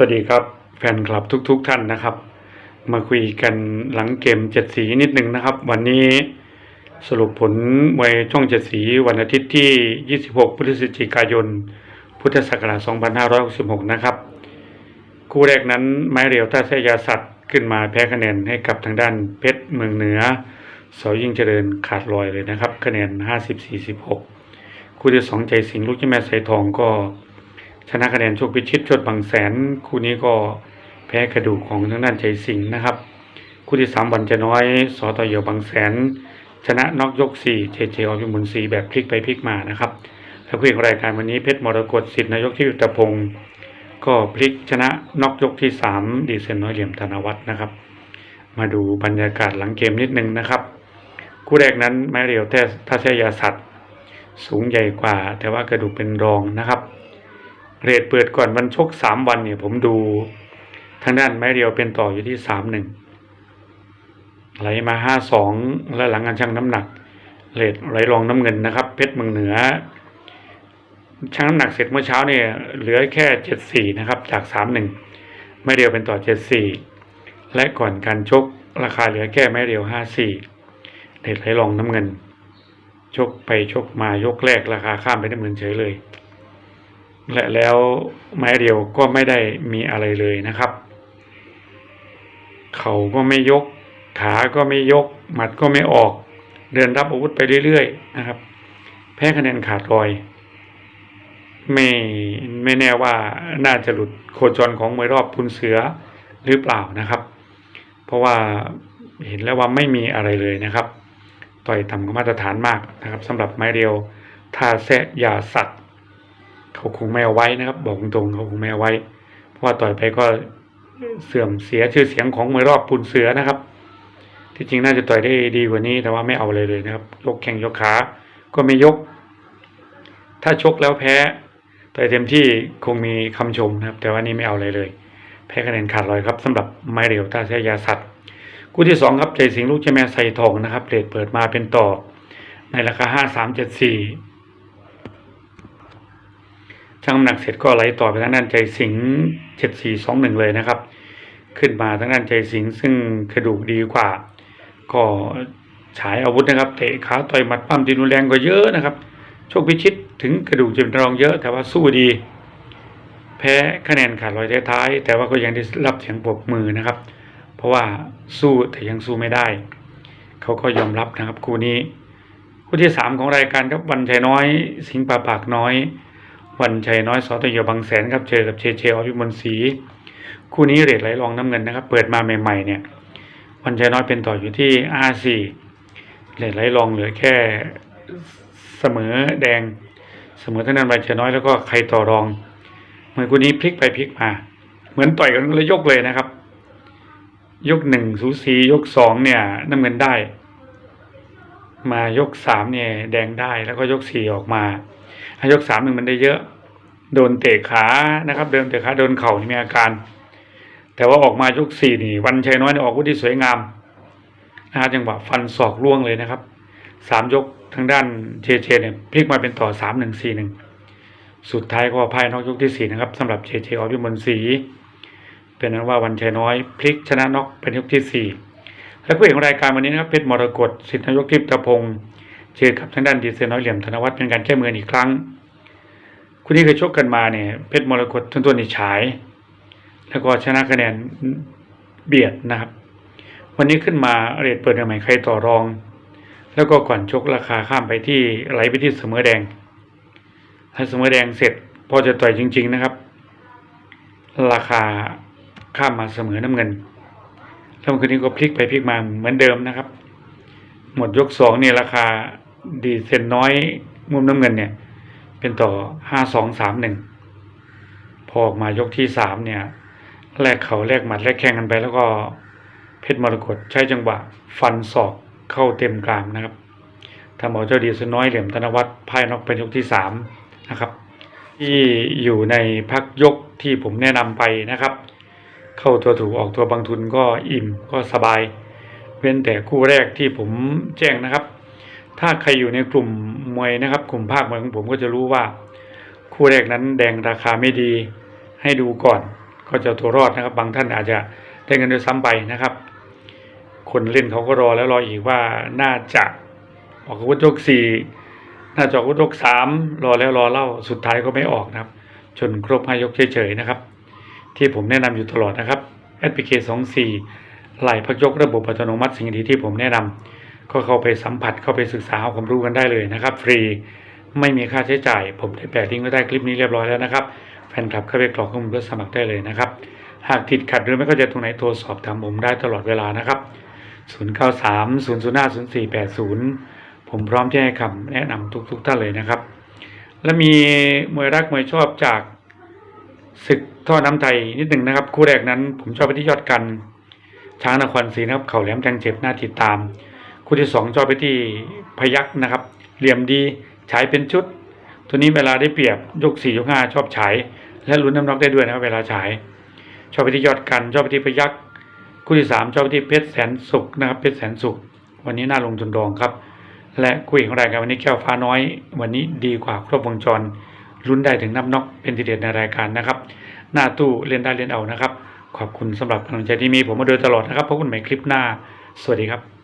สวัสดีครับ แฟนคลับทุกๆทท่านนะครับ มาคุยกันหลังเกมเจ็ดสีนิดนึงนะครับ วันนี้สรุปผลมวยช่องเจ็ดสีวันอาทิตย์ที่ 26 พฤศจิกายน พุทธศักราช 2566 นะครับ คู่แรกนั้นไม้เรียวท่าเสยาสัตว์ขึ้นมาแพ้คะแนนให้กับทางด้านเพชรเมืองเหนือสอยิ่งเจริญขาดลอยเลยนะครับ คะแนน 50-46 คู่ที่สองใจสิงลูกเจ้าแม่สายทองก็ ชนะคะแนนโชคพิชิตชดบางแสน คู่นี้ก็แพ้กระดูกของทางด้านใจสิงห์นะครับ คู่ที่สามวันจะน้อยสอตอเหยียวบางแสน ชนะน็อกยกสี่เจเจอพิมุลสีแบบพลิกไปพลิกมานะครับแล้วคู่ของรายการวันนี้เพชรมรกตสิทธินายกที่ยุทธพงศ์ก็พลิกชนะน็อกยกที่สามดีเซนน้อยเหลี่ยมธนวัฒน์นะครับ มาดูบรรยากาศหลังเกมนิดนึงนะครับ คู่แรกนั้นไม้เรียวแท้ท่าเสยาสัตว์สูงใหญ่กว่า แต่ว่ากระดูกเป็นรองนะครับ เรทเปิดก่อนวันชกสามวันเนี่ยผมดูทางด้านไม้เรียวเป็นต่ออยู่ที่สามหนึ่งไหลมาห้าสองแล้วหลังการชั่งน้ำหนักเรทไหลรองน้ำเงินนะครับ เพชรเมืองเหนือชั่งน้ำหนักเสร็จเมื่อเช้าเนี่ยเหลือแค่เจ็ดสี่นะครับจากสามหนึ่งไม้เรียวเป็นต่อเจ็ดสี่และก่อนการชกราคาเหลือแค่ไม้เรียวห้าสี่เรทไหลรองน้ำเงิน ชกไปชกมายกแรกราคาข้ามไปได้เหมือนเฉยเลย และแล้วไม้เดียวก็ไม่ได้มีอะไรเลยนะครับ เขาก็ไม่ยก ขาก็ไม่ยก หมัดก็ไม่ออก เดินรับอาวุธไปเรื่อยๆนะครับ แพ้คะแนนขาดลอย ไม่ไม่แน่ว่าน่าจะหลุดโคจรของมวยรอบพุนเสือหรือเปล่านะครับ เพราะว่าเห็นแล้วว่าไม่มีอะไรเลยนะครับ ต่อยต่ำกว่ามาตรฐานมากนะครับสำหรับไม้เรียวท่าแซะยาสัตว์ เขาคงไม่เอาไว้นะครับ บอกตรงๆเขาคงไม่เอาไว้ เพราะว่าต่อยไปก็เสื่อมเสียชื่อเสียงของมวยรอบปูนเสือนะครับ ที่จริงน่าจะต่อยได้ดีกว่านี้ แต่ว่าไม่เอาเลยเลยนะครับ ยกแข้งยกขา ก็ไม่ยก ถ้าชกแล้วแพ้ต่อยเต็มที่คงมีคำชมนะครับ แต่ว่านี่ไม่เอาเลยเลย แพ้คะแนนขาดลอยครับสำหรับไม้เรียวตาเสียยาสัตว์คู่ที่สองครับใจสิงลูกเจแม่ไซทองนะครับเรทเปิดมาเป็นต่อในราคาห้าสามเจ็ดสี่ ช่งน้ำหนักเสร็จก็ไหลต่อไปทางด้านใจสิงเจ็ดสี่สองหนึ่งเลยนะครับ ขึ้นมาทางด้านใจสิงซึ่งกระดูกดีกว่า ก็ฉายอาวุธนะครับเตะขาต่อยหมัดปั้มตีนุนแรงกว่าเยอะนะครับ โชคพิชิตถึงกระดูกจะเป็นรองเยอะ แต่ว่าสู้ดี แพ้คะแนนขาดลอยท้ายแต่ว่าก็ยังได้รับเสียงปรบมือนะครับ เพราะว่าสู้แต่ยังสู้ไม่ได้ เขาก็ยอมรับนะครับคู่นี้ คู่ที่สามของรายการครับวันชัยน้อย สิงป่าปากน้อย วันชัยน้อยสอตยบางแสนครับเจอกับเชเชอพิมลศรีคู่นี้เรทไหลรองน้ำเงินนะครับ เปิดมาใหม่ ๆ เนี่ย วันชัยน้อยเป็นต่ออยู่ที่ R4 เรทไหลรองเหลือแค่เสมอแดงเสมอทั้งนั้นวันชัยน้อยแล้วก็ใครต่อรองเหมือนคู่นี้พลิกไปพลิกมา เหมือนต่อยกันแล้วยกเลยนะครับ ยกหนึ่งสูสียกสองเนี่ยน้ำเงินได้ มายกสามเนี่ยแดงได้แล้วก็ยกสี่ออกมาอายกสามหนึ่งมันได้เยอะ โดนเตะขานะครับ เดินเตะขาโดนเข่านี่มีอาการ แต่ว่าออกมายกสี่นี่ วันชัยน้อยเนี่ยออกวุธที่สวยงามนะฮะจังหวะฟันศอกล่วงเลยนะครับสามยกทางด้านเชเชเนี่ยพลิกมาเป็นต่อสามหนึ่งสี่หนึ่งสุดท้ายก็พ่ายนอกยกที่สี่นะครับสำหรับเชเชอพิมลศรีเป็นนั้นว่าวันชัยน้อยพลิกชนะน็อกเป็นยกที่สี่ และผู้เอกของรายการวันนี้นะครับเพชรมรกตสิทธินายกทิพย์ตะพงศ์เจอกับทางด้านดีเซลน้อยเหลี่ยมธนวัฒน์เป็นการแก้มืออีกครั้งคู่นี้เคยชกกันมาเนี่ยเพชรมรกตทุนตัวนี่ฉาย แล้วก็ชนะคะแนนเบียดนะครับ วันนี้ขึ้นมาเรทเปิดใหม่ใครต่อรอง แล้วก็ก่อนชกราคาข้ามไปที่ไหลไปที่เสมอแดงถ้าเสมอแดงเสร็จพอจะต่อยจริง ๆนะครับ ราคาข้ามมาเสมอน้ำเงิน แล้วคืนนี้ก็พลิกไปพลิกมาเหมือนเดิมนะครับ หมดยกสองเนี่ยราคาดีเซนน้อยมุมน้ำเงินเนี่ย เป็นต่อห้าสองสามหนึ่งพอออกมายกที่สามเนี่ยแลกเขาแลกหมัดแลกแข่งกันไป แล้วก็เพชรมรกตใช้จังหวะฟันศอกเข้าเต็มกรามนะครับทำเอาเจ้าดีเซนน้อยเหลี่ยมธนวัฒน์พ่ายนอกเป็นยกที่สามนะครับ ที่อยู่ในพักยกที่ผมแนะนำไปนะครับ เข้าตัวถูกออกตัวบางทุนก็อิ่มก็สบาย เว้นแต่คู่แรกที่ผมแจ้งนะครับ ถ้าใครอยู่ในกลุ่มมวยนะครับ กลุ่มภาคมวยของผมก็จะรู้ว่า คู่แรกนั้นแดงราคาไม่ดีให้ดูก่อน ก็จะเอาตัวรอดนะครับ บางท่านอาจจะได้เงินด้วยซ้ำไปนะครับ คนเล่นเขาก็รอแล้วรออีกว่าน่าจะออกอาวุธยกสี่น่าจะออกอาวุธยกสามรอแล้วรอเล่าสุดท้ายก็ไม่ออกนะครับ จนครบห้ายกเฉยๆนะครับ ที่ผมแนะนำอยู่ตลอดนะครับ SPK 2 4ไหลพักยกระบบอัตโนมัติสิ่งดีที่ผมแนะนำก็เข้าไปสัมผัสเข้าไปศึกษาความรู้กันได้เลยนะครับ ฟรีไม่มีค่าใช้จ่าย ผมได้แปะลิงก์ไว้ใต้คลิปนี้เรียบร้อยแล้วนะครับแฟนคลับเข้าไปกรอกข้อมูลเพื่อสมัครได้เลยนะครับ หากติดขัดหรือไม่เข้าใจตรงไหนโทรสอบถามผมได้ตลอดเวลานะครับ 093 005 0480 ผมพร้อมที่ให้คำแนะนำทุกๆท่านเลยนะครับ และมีมวยรักมวยชอบจาก ศึกท่อน้ำไทยนิดหนึ่งนะครับ คู่แรกนั้น ผมชอบไปที่ยอดกัน ช้างนครศรีนะครับ เข่าแหลมแทงเจ็บหน่าติดตาม คู่ที่สองชอบไปที่พยักนะครับ เหลี่ยมดีฉายเป็นชุด ตัวนี้เวลาได้เปรียบยกสี่ยกห้าชอบฉาย และลุ้นน้ำน็อกได้ด้วยนะครับเวลาฉาย ชอบไปที่ยอดกัน ชอบไปที่พยักคู่ที่สามชอบไปที่เพชรแสนสุขนะครับเพชรแสนสุขวันนี้น่าลงทุนรองครับ และคู่เอกของรายการวันนี้แก้วฟ้าน้อย วันนี้ดีกว่าครบวงจร ลุ้นได้ถึงนับน็อกเป็นทีเด็ดในรายการนะครับ หน้าตู้เล่นได้เล่นเอานะครับ ขอบคุณสำหรับกำลังใจที่มีผมมาโดยตลอดนะครับพบกันใหม่คลิปหน้า สวัสดีครับ